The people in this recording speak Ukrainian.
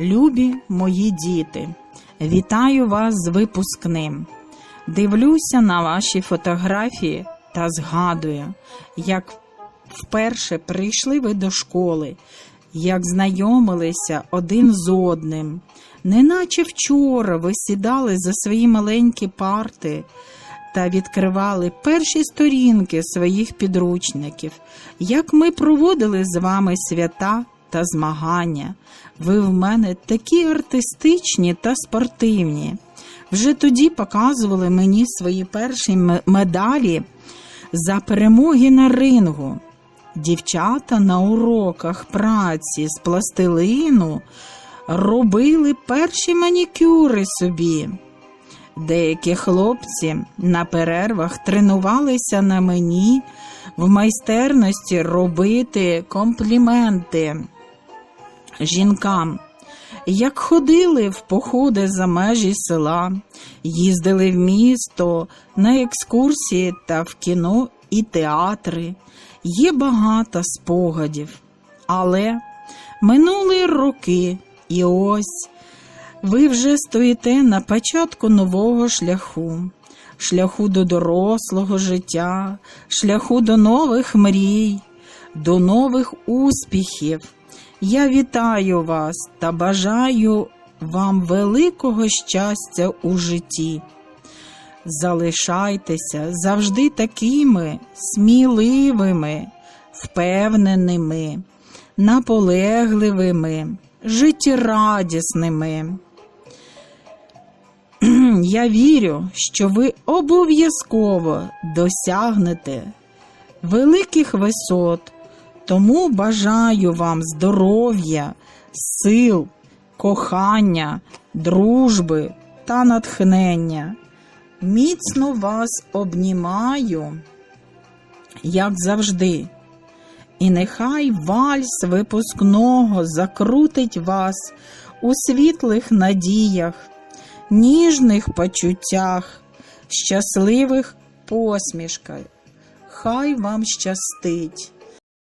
Любі мої діти, вітаю вас з випускним. Дивлюся на ваші фотографії та згадую, як вперше прийшли ви до школи, як знайомилися один з одним. Неначе вчора ви сідали за свої маленькі парти та відкривали перші сторінки своїх підручників, як ми проводили з вами свята та змагання. Ви в мене такі артистичні та спортивні. Вже тоді показували мені свої перші медалі за перемоги на рингу. Дівчата на уроках праці з пластилину робили перші манікюри собі. Деякі хлопці на перервах тренувалися на мені в майстерності робити компліменти жінкам. Як ходили в походи за межі села, їздили в місто на екскурсії та в кіно і театри. Є багато спогадів. Але минули роки, і ось ви вже стоїте на початку нового шляху, шляху до дорослого життя, шляху до нових мрій, до нових успіхів. Я вітаю вас та бажаю вам великого щастя у житті. Залишайтеся завжди такими сміливими, впевненими, наполегливими, життєрадісними. Я вірю, що ви обов'язково досягнете великих висот, тому бажаю вам здоров'я, сил, кохання, дружби та натхнення. Міцно вас обнімаю, як завжди. І нехай вальс випускного закрутить вас у світлих надіях, ніжних почуттях, щасливих посмішках. Хай вам щастить.